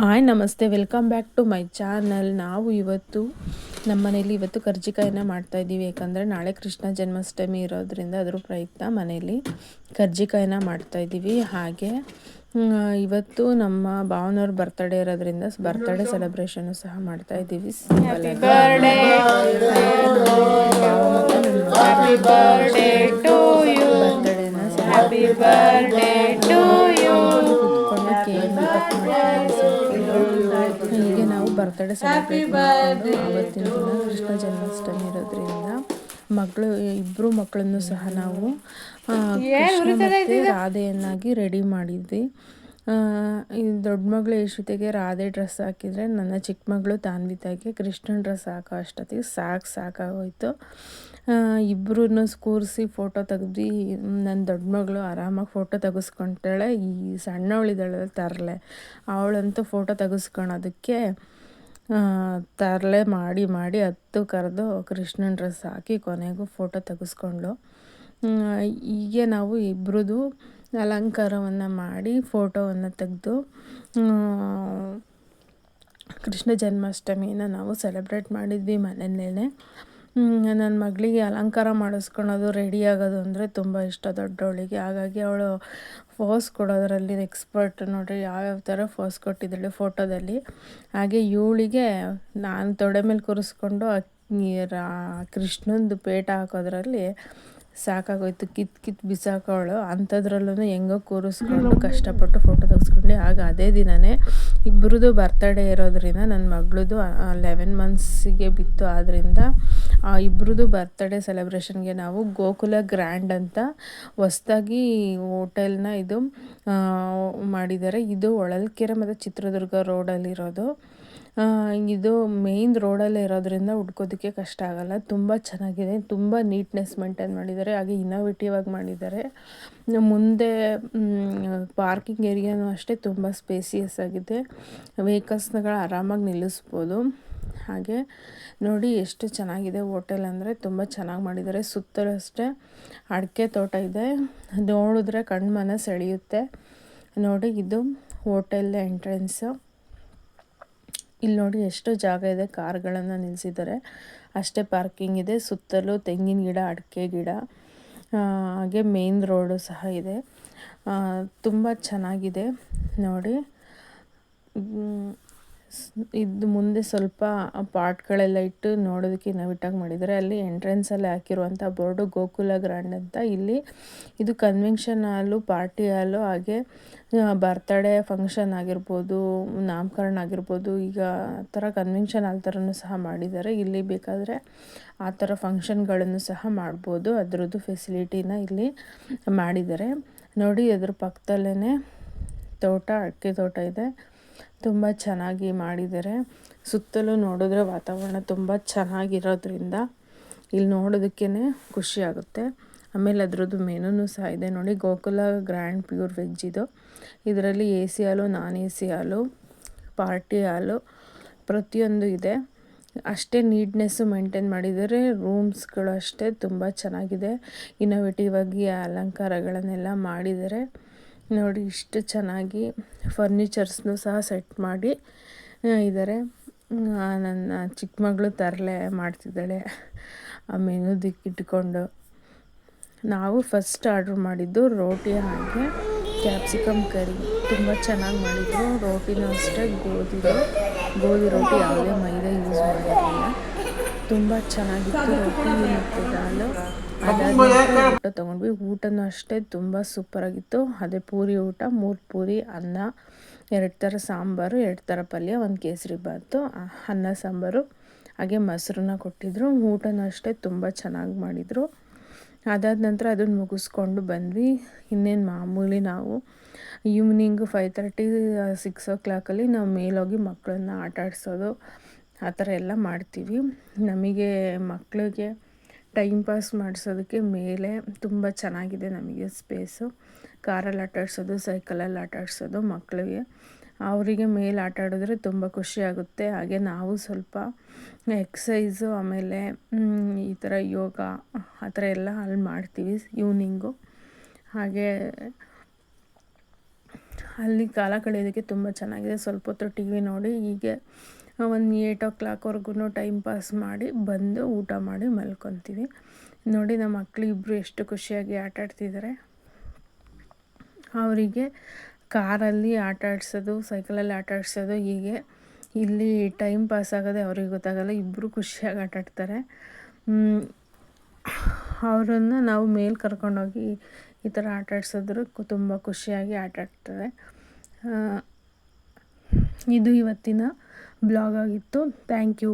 Hi ನಮಸ್ತೆ. Welcome back to my channel. ನಾವು ಇವತ್ತು ನಮ್ಮ ಮನೇಲಿ ಇವತ್ತು ಕರ್ಜಿಕಾಯಿನ ಮಾಡ್ತಾ ಇದ್ದೀವಿ. ಯಾಕಂದರೆ ನಾಳೆ ಕೃಷ್ಣ ಜನ್ಮಾಷ್ಟಮಿ ಇರೋದ್ರಿಂದ ಅದ್ರ ಪ್ರಯುಕ್ತ ಮನೇಲಿ ಕರ್ಜಿಕಾಯಿನ ಮಾಡ್ತಾ ಇದ್ದೀವಿ. ಹಾಗೆ ಇವತ್ತು ನಮ್ಮ ಭಾವನವ್ರ ಬರ್ತಡೇ ಇರೋದ್ರಿಂದ ಬರ್ತಡೇ ಸೆಲೆಬ್ರೇಷನ್ ಸಹ ಮಾಡ್ತಾ ಇದ್ದೀವಿ. ಬರ್ತ್ಡೇನ ಬರ್ತಡೇ ಸೆಲೆಬ್ರೇಟ್ ಮಾಡಿಕೊಂಡು ಆವತ್ತಿನ ದಿನ ಕೃಷ್ಣ ಜನ್ಮಾಷ್ಟಮಿ ಇರೋದ್ರಿಂದ ಮಕ್ಕಳು ಇಬ್ಬರು ಮಕ್ಕಳನ್ನು ಸಹ ನಾವು ಕೃಷ್ಣ ಮತ್ತೆ ರಾಧೆಯನ್ನಾಗಿ ರೆಡಿ ಮಾಡಿದ್ವಿ. ಈ ದೊಡ್ಡ ಮಗಳು ಯಶುತೆಗೆ ರಾಧೆ ಡ್ರೆಸ್ ಹಾಕಿದರೆ ನನ್ನ ಚಿಕ್ಕ ಮಗಳು ತಾನ್ವಿತಾಗೆ ಕೃಷ್ಣನ ಡ್ರೆಸ್ ಹಾಕೋ ಅಷ್ಟೊತ್ತಿಗೆ ಸಾಕು ಸಾಕಾಗೋಯ್ತು. ಇಬ್ಬರೂ ಕೂರಿಸಿ ಫೋಟೋ ತೆಗ್ದು ನನ್ನ ದೊಡ್ಡ ಮಗಳು ಆರಾಮಾಗಿ ಫೋಟೋ ತೆಗೆಸ್ಕೊತಾಳೆ ಈ ಸಣ್ಣವಳಿದ್ದಾಳೆ ತರಲೆ. ಅವಳಂತೂ ಫೋಟೋ ತೆಗೆಸ್ಕೊಳೋದಕ್ಕೆ ತರಲೆ ಮಾಡಿ ಮಾಡಿ ಹತ್ತು ಕರೆದು ಕೃಷ್ಣನ ಡ್ರೆಸ್ ಹಾಕಿ ಕೊನೆಗೂ ಫೋಟೋ ತೆಗೆಸ್ಕೊಂಡು ಹೀಗೆ ನಾವು ಇಬ್ಬರದು ಅಲಂಕಾರವನ್ನು ಮಾಡಿ ಫೋಟೋವನ್ನು ತೆಗೆದು ಕೃಷ್ಣ ಜನ್ಮಾಷ್ಟಮಿನ ನಾವು ಸೆಲೆಬ್ರೇಟ್ ಮಾಡಿದ್ವಿ ಮನೆಯಲ್ಲೇ ನನ್ನ ಮಗಳಿಗೆ ಅಲಂಕಾರ ಮಾಡಿಸ್ಕೊಳೋದು ರೆಡಿ ಆಗೋದು ಅಂದರೆ ತುಂಬ ಇಷ್ಟ ದೊಡ್ಡವಳಿಗೆ ಹಾಗಾಗಿ ಅವಳು ಫೋಸ್ ಕೊಡೋದರಲ್ಲಿ ಎಕ್ಸ್ಪರ್ಟ್ ನೋಡಿರಿ ಯಾವ್ಯಾವ ಥರ ಫೋಸ್ ಕೊಟ್ಟಿದ್ದಾಳೆ ಫೋಟೋದಲ್ಲಿ ಹಾಗೆ ಇವಳಿಗೆ ನಾನು ತೊಡೆ ಮೇಲೆ ಕೂರಿಸ್ಕೊಂಡು ಕೃಷ್ಣಂದು ಪೇಟ ಹಾಕೋದ್ರಲ್ಲಿ ಸಾಕಾಗೋಯ್ತು. ಕಿತ್ ಕಿತ್ ಬಿಸಾಕೋಳು. ಅಂಥದ್ರಲ್ಲೂ ಹೆಂಗೋ ಕೂರಿಸ್ಕೊಂಡು ಕಷ್ಟಪಟ್ಟು ಫೋಟೋ ತೆಗೆಸ್ಕೊಂಡು. ಆಗ ಅದೇ ದಿನವೇ ಇಬ್ಬರದು ಬರ್ತಡೇ ಇರೋದ್ರಿಂದ ನನ್ನ ಮಗಳದು ಲೆವೆನ್ ಮಂತ್ಸಿಗೆ ಬಿತ್ತು. ಆದ್ದರಿಂದ ಆ ಇಬ್ಬರದು ಬರ್ತಡೇ ಸೆಲೆಬ್ರೇಷನ್ಗೆ ನಾವು ಗೋಕುಲ ಗ್ರ್ಯಾಂಡ್ ಅಂತ ಹೊಸ್ದಾಗಿ ಹೋಟೆಲ್ನ ಇದು ಮಾಡಿದ್ದಾರೆ. ಇದು ಹೊಳಲ್ಕೆರೆ ಮತ್ತು ಚಿತ್ರದುರ್ಗ ರೋಡಲ್ಲಿರೋದು ಇದು ಮೇನ್ ರೋಡಲ್ಲೇ ಇರೋದ್ರಿಂದ ಹುಡ್ಕೋದಕ್ಕೆ ಕಷ್ಟ ಆಗಲ್ಲ. ತುಂಬ ಚೆನ್ನಾಗಿದೆ. ತುಂಬ ನೀಟ್ನೆಸ್ ಮೇಂಟೈನ್ ಮಾಡಿದ್ದಾರೆ. ಹಾಗೆ ಇನ್ನೋವೇಟಿವ್ ಆಗಿ ಮಾಡಿದ್ದಾರೆ. ಮುಂದೆ ಪಾರ್ಕಿಂಗ್ ಏರಿಯಾನು ಅಷ್ಟೇ ತುಂಬ ಸ್ಪೇಸಿಯಸ್ ಆಗಿದೆ. ವೆಹಿಕಲ್ಸ್ಗಳು ಆರಾಮಾಗಿ ನಿಲ್ಲಿಸ್ಬೋದು. ಹಾಗೆ ನೋಡಿ ಎಷ್ಟು ಚೆನ್ನಾಗಿದೆ ಹೋಟೆಲ್ ಅಂದರೆ. ತುಂಬ ಚೆನ್ನಾಗಿ ಮಾಡಿದ್ದಾರೆ. ಸುತ್ತಲೂ ಅಷ್ಟೇ ಅಡಿಕೆ ತೋಟ ಇದೆ. ನೋಡಿದ್ರೆ ಕಣ್ಮನ ಸೆಳೆಯುತ್ತೆ ನೋಡಿ ಇದು ಹೋಟೆಲ್ ಎಂಟ್ರೆನ್ಸು ಇಲ್ಲಿ ನೋಡಿ ಎಷ್ಟು ಜಾಗ ಇದೆ ಕಾರ್ಗಳನ್ನು ನಿಲ್ಲಿಸಿದ್ದಾರೆ ಅಷ್ಟೇ ಪಾರ್ಕಿಂಗ್ ಇದೆ, ಸುತ್ತಲೂ ತೆಂಗಿನ ಗಿಡ, ಅಡಿಕೆ ಗಿಡ ಹಾಗೆ ಮೇನ್ ರೋಡು ಸಹ ಇದೆ. ತುಂಬ ಚೆನ್ನಾಗಿದೆ. ನೋಡಿ. ಇದು ಮುಂದೆ ಸ್ವಲ್ಪ ಪಾಟ್ಗಳೆಲ್ಲ ಇಟ್ಟು ನೋಡೋದಕ್ಕೆ ನವಿಟಾಗಿ ಮಾಡಿದ್ದಾರೆ ಅಲ್ಲಿ ಎಂಟ್ರೆನ್ಸಲ್ಲಿ ಹಾಕಿರುವಂಥ ಬೋರ್ಡು ಗೋಕುಲ ಗ್ರ್ಯಾಂಡ್ ಅಂತ. ಇಲ್ಲಿ ಇದು ಕನ್ವೆನ್ಷನ್ ಹಾಲು, ಪಾರ್ಟಿ ಹಾಲು, ಹಾಗೆ ಬರ್ತಡೇ ಫಂಕ್ಷನ್ ಆಗಿರ್ಬೋದು, ನಾಮಕರಣ ಆಗಿರ್ಬೋದು, ಈಗ ಆ ಥರ ಕನ್ವೆನ್ಷನ್ ಹಾಲ್ ಥರನೂ ಸಹ ಮಾಡಿದ್ದಾರೆ. ಇಲ್ಲಿ ಬೇಕಾದರೆ ಆ ಥರ ಫಂಕ್ಷನ್ಗಳನ್ನು ಸಹ ಮಾಡ್ಬೋದು. ಅದರದ್ದು ಫೆಸಿಲಿಟಿನ ಇಲ್ಲಿ ಮಾಡಿದ್ದಾರೆ. ನೋಡಿ ಅದ್ರ ಪಕ್ಕದಲ್ಲೇ ತೋಟ, ಅಡಿಕೆ ತೋಟ ಇದೆ. ತುಂಬ ಚೆನ್ನಾಗಿ ಮಾಡಿದ್ದಾರೆ. ಸುತ್ತಲೂ ನೋಡಿದ್ರೆ ವಾತಾವರಣ ತುಂಬ ಚೆನ್ನಾಗಿರೋದ್ರಿಂದ ಇಲ್ಲಿ ನೋಡೋದಕ್ಕೇ ಖುಷಿ ಆಗುತ್ತೆ. ಆಮೇಲೆ ಅದರದ್ದು ಮೆನುನೂ ಸಹ ಇದೆ ನೋಡಿ. ಗೋಕುಲ ಗ್ರ್ಯಾಂಡ್ ಪ್ಯೂರ್ ವೆಜ್ ಇದು. ಇದರಲ್ಲಿ A C hall, non A C hall, party hall ಪ್ರತಿಯೊಂದು ಇದೆ. ಅಷ್ಟೇ ನೀಟ್ನೆಸ್ಸು ಮೇಂಟೈನ್ ಮಾಡಿದರೆ ರೂಮ್ಸ್ಗಳು ಅಷ್ಟೇ ತುಂಬ ಚೆನ್ನಾಗಿದೆ. ಇನ್ನೋವೇಟಿವ್ ಆಗಿ ಅಲಂಕಾರಗಳನ್ನೆಲ್ಲ ಮಾಡಿದ್ದಾರೆ. ನೋಡಿ, ಇಷ್ಟು ಚೆನ್ನಾಗಿ ಫರ್ನಿಚರ್ಸ್ನು ಸಹ ಸೆಟ್ ಮಾಡಿ ಇದ್ದಾರೆ ನನ್ನ ಚಿಕ್ಕ ಮಗಳು ತರಲೆ ಮಾಡ್ತಿದ್ದಾಳೆ. ಆ ಮೆನುದಕ್ಕೆ ಇಟ್ಕೊಂಡು ನಾವು ಫಸ್ಟ್ ಆರ್ಡ್ರ್ ಮಾಡಿದ್ದು ರೋಟಿ ಹಾಗೆ ಕ್ಯಾಪ್ಸಿಕಮ್ ಕರಿ. ತುಂಬ ಚೆನ್ನಾಗಿ ಮಾಡಿದ್ರು. ರೋಟಿನೂ ಅಷ್ಟೇ, ಗೋಧಿ ಗೋಧಿ ರೋಟಿ ಯಾವುದೇ ಮೈದಾ ಯೂಸ್ ಮಾಡಿರಲಿಲ್ಲ ತುಂಬ ಚೆನ್ನಾಗಿತ್ತು ರೋಟಿ ಮತ್ತು ದಾಲು. ಊಟ ತಗೊಂಡ್ವಿ. ಊಟನೂ ಅಷ್ಟೇ ತುಂಬ ಸೂಪರಾಗಿತ್ತು ಅದೇ ಪೂರಿ ಊಟ ಮೂರು ಪೂರಿ ಅನ್ನ ಎರಡು ಥರ ಸಾಂಬಾರು ಎರಡು ಥರ ಪಲ್ಯ ಒಂದು ಕೇಸರಿ ಬಾತು ಅನ್ನ ಸಾಂಬಾರು ಹಾಗೆ ಮೊಸರನ್ನ ಕೊಟ್ಟಿದ್ದರು ಊಟನೂ ಅಷ್ಟೇ ತುಂಬ ಚೆನ್ನಾಗಿ ಮಾಡಿದರು. ಅದಾದ ನಂತರ ಅದನ್ನು ಮುಗಿಸ್ಕೊಂಡು ಬಂದ್ವಿ. ಇನ್ನೇನು ಮಾಮೂಲಿ ನಾವು ಈವ್ನಿಂಗ್ ಫೈವ್ ತರ್ಟಿ ಸಿಕ್ಸ್ ಓ ಕ್ಲಾಕಲ್ಲಿ ನಾವು ಮೇಲೋಗಿ ಮಕ್ಕಳನ್ನ ಆಟ ಆಡಿಸೋದು ಆ ಥರ ಎಲ್ಲ ಮಾಡ್ತೀವಿ. ನಮಗೆ ಮಕ್ಕಳಿಗೆ ಟೈಮ್ ಪಾಸ್ ಮಾಡಿಸೋದಕ್ಕೆ ಮೇಲೆ ತುಂಬ ಚೆನ್ನಾಗಿದೆ ನಮಗೆ ಸ್ಪೇಸು ಕಾರಲ್ಲಿ ಆಟಾಡ್ಸೋದು ಸೈಕಲಲ್ಲಿ ಆಟಾಡ್ಸೋದು ಮಕ್ಕಳಿಗೆ ಅವರಿಗೆ ಮೇಲೆ ಆಟ ಆಡಿದ್ರೆ ತುಂಬ ಖುಷಿಯಾಗುತ್ತೆ ಹಾಗೆ ನಾವು ಸ್ವಲ್ಪ ಎಕ್ಸಸೈಸು ಆಮೇಲೆ ಈ ಥರ ಯೋಗ ಆ ಥರ ಎಲ್ಲ ಅಲ್ಲಿ ಮಾಡ್ತೀವಿ ಈವ್ನಿಂಗು ಹಾಗೆ ಅಲ್ಲಿ ಕಾಲ ಕಳೆಯೋದಕ್ಕೆ ತುಂಬ ಚೆನ್ನಾಗಿದೆ. ಸ್ವಲ್ಪ ಹೊತ್ತು ಟಿ ವಿ ನೋಡಿ ಹೀಗೆ ಒಂದು ಏಯ್ಟ್ ಓ ಕ್ಲಾಕ್ವರೆಗೂ ಟೈಮ್ ಪಾಸ್ ಮಾಡಿ ಬಂದು ಊಟ ಮಾಡಿ ಮಲ್ಕೊತೀವಿ. ನೋಡಿ ನಮ್ಮ ಮಕ್ಕಳು ಇಬ್ಬರು ಎಷ್ಟು ಖುಷಿಯಾಗಿ ಆಟ ಆಡ್ತಿದ್ದಾರೆ ಅವರಿಗೆ ಕಾರಲ್ಲಿ ಆಟ ಆಡಿಸೋದು ಸೈಕಲಲ್ಲಿ ಆಟ ಆಡಿಸೋದು ಹೀಗೆ ಇಲ್ಲಿ ಟೈಮ್ ಪಾಸ್ ಆಗೋದೇ ಅವ್ರಿಗೆ ಗೊತ್ತಾಗಲ್ಲ ಇಬ್ಬರು ಖುಷಿಯಾಗಿ ಆಟ ಆಡ್ತಾರೆ. ಅವರನ್ನು ನಾವು ಮೇಲೆ ಕರ್ಕೊಂಡೋಗಿ ಈ ಥರ ಆಟ ಆಡ್ಸಿದ್ರು ತುಂಬ ಖುಷಿಯಾಗಿ ಆಟ ಆಡ್ತಾರೆ. ಇದು ಇವತ್ತಿನ ಬ್ಲಾಗ್ ಆಗಿತ್ತು. Thank you